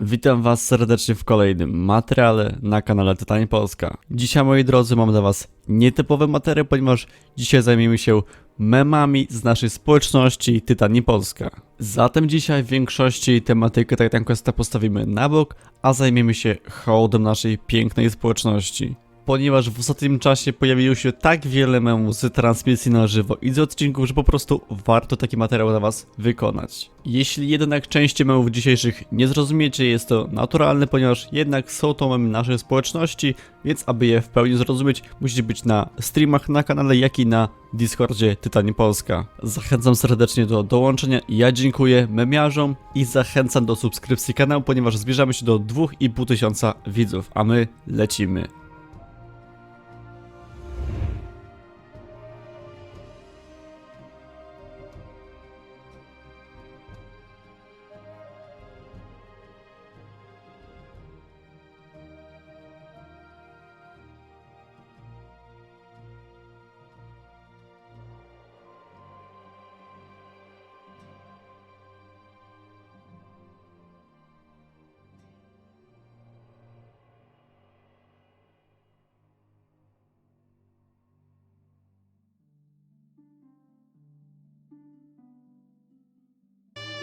Witam Was serdecznie w kolejnym materiale na kanale Tytanie Polska. Dzisiaj, moi drodzy, mam dla Was nietypowy materiał, ponieważ dzisiaj zajmiemy się memami z naszej społeczności Tytanie Polska. Zatem dzisiaj w większości tematykę Titan Questa postawimy na bok, a zajmiemy się hołdem naszej pięknej społeczności. Ponieważ w ostatnim czasie pojawiło się tak wiele memów z transmisji na żywo i z odcinków, że po prostu warto taki materiał dla Was wykonać. Jeśli jednak części memów dzisiejszych nie zrozumiecie, jest to naturalne, ponieważ jednak są to memy naszej społeczności, więc aby je w pełni zrozumieć, musicie być na streamach na kanale, jak i na Discordzie Tytanie Polska. Zachęcam serdecznie do dołączenia. Ja dziękuję memiarzom i zachęcam do subskrypcji kanału, ponieważ zbierzamy się do 2,5 tysiąca widzów, a my lecimy.「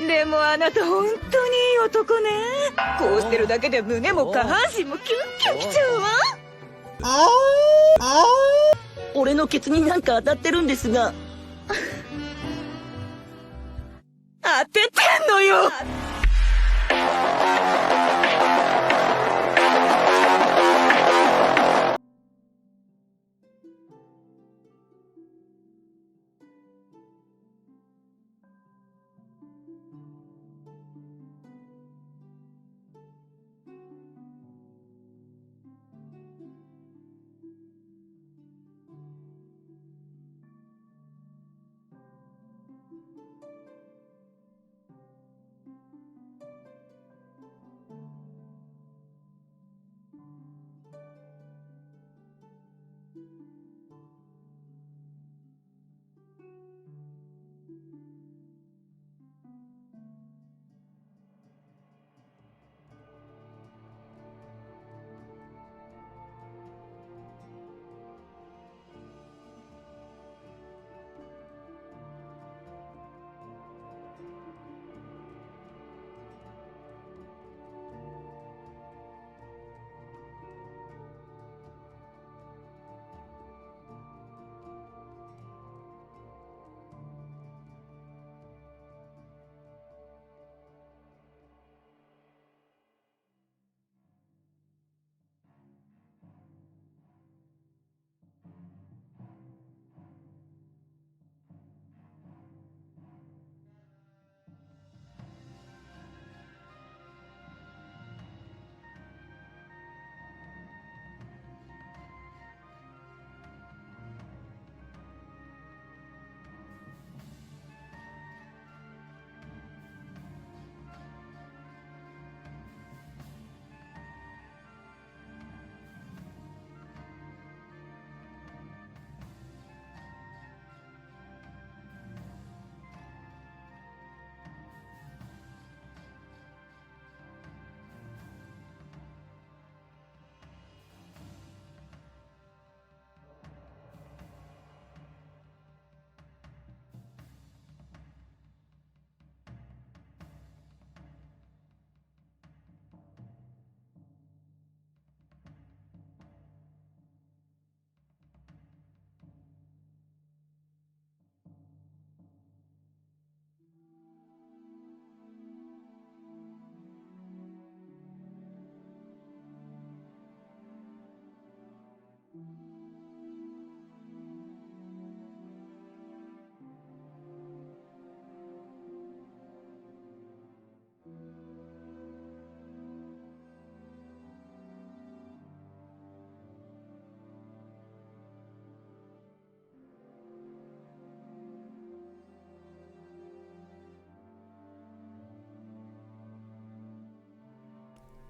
でもあなた本当にいい男ね。こうしてるだけで胸も下半身もキュンキュンきちゃうわ。ああ俺のケツになんか当たってるんですが。当ててんのよ。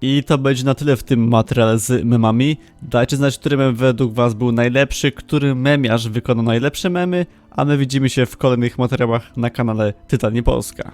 I to będzie na tyle w tym materiale z memami. Dajcie znać, który mem według was był najlepszy, który memiarz wykonał najlepsze memy, a my widzimy się w kolejnych materiałach na kanale Tytanie Polska.